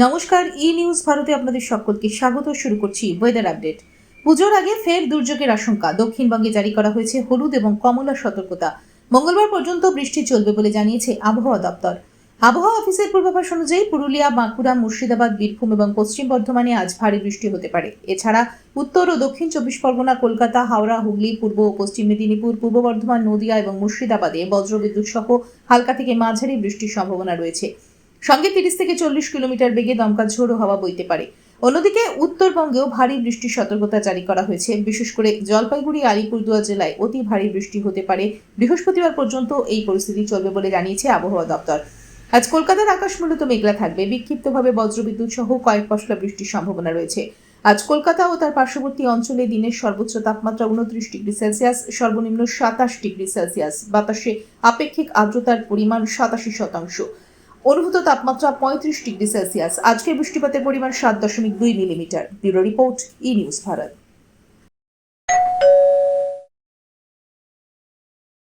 নমস্কার, ই নিউজ ভারতে আপনাদের সকলকে স্বাগত। শুরু করছি ওয়েদার আপডেট পুজোর আগে ফের দুর্যোগের আশঙ্কা। দক্ষিণবঙ্গে জারি করা হয়েছে হলুদ এবং কমলা সতর্কতা। মঙ্গলবার পর্যন্ত বৃষ্টি চলবে বলে জানিয়েছে আবহাওয়া দপ্তর। আবহাওয়া অফিসের পূর্বাভাস অনুযায়ী পুরুলিয়া, বাঁকুড়া, মুর্শিদাবাদ, বীরভূম এবং পশ্চিম বর্ধমানে আজ ভারী বৃষ্টি হতে পারে। এছাড়া উত্তর ও দক্ষিণ চব্বিশ পরগনা, কলকাতা, হাওড়া, হুগলি, পূর্ব ও পশ্চিম মেদিনীপুর, পূর্ব বর্ধমান, নদিয়া এবং মুর্শিদাবাদে বজ্রবিদ্যুৎ সহ হালকা থেকে মাঝারি বৃষ্টির সম্ভাবনা রয়েছে। সঙ্গে তিরিশ থেকে চল্লিশ কিলোমিটার বেগে দমকা ঝোড়ো হাওয়া বইতে পারে। অন্যদিকে উত্তরবঙ্গেও ভারী বৃষ্টির সতর্কতা জারি করা হয়েছে। বিশেষ করে জলপাইগুড়ি, আলিপুরদুয়ার জেলায় অতি ভারী বৃষ্টি হতে পারে। বৃহস্পতিবার পর্যন্ত এই পরিস্থিতি চলবে বলে জানিয়েছে আবহাওয়া দপ্তর। আজ কলকাতার আকাশ মূলত মেঘলা থাকবে। বিক্ষিপ্তভাবে বজ্রবিদ্যুৎ সহ কয়েক পশলা বৃষ্টির সম্ভাবনা রয়েছে। আজ কলকাতা ও তার পার্শ্ববর্তী অঞ্চলে দিনের সর্বোচ্চ তাপমাত্রা উনত্রিশ ডিগ্রি সেলসিয়াস, সর্বনিম্ন সাতাশ ডিগ্রি সেলসিয়াস। বাতাসে আপেক্ষিক আর্দ্রতার পরিমাণ সাতাশি শতাংশ। অনুভূত তাপমাত্রা পঁয়ত্রিশ ডিগ্রি সেলসিয়াস। আজকের বৃষ্টিপাতের পরিমাণ সাত দশমিক দুই millimetre. Bureau report, E news Bharat.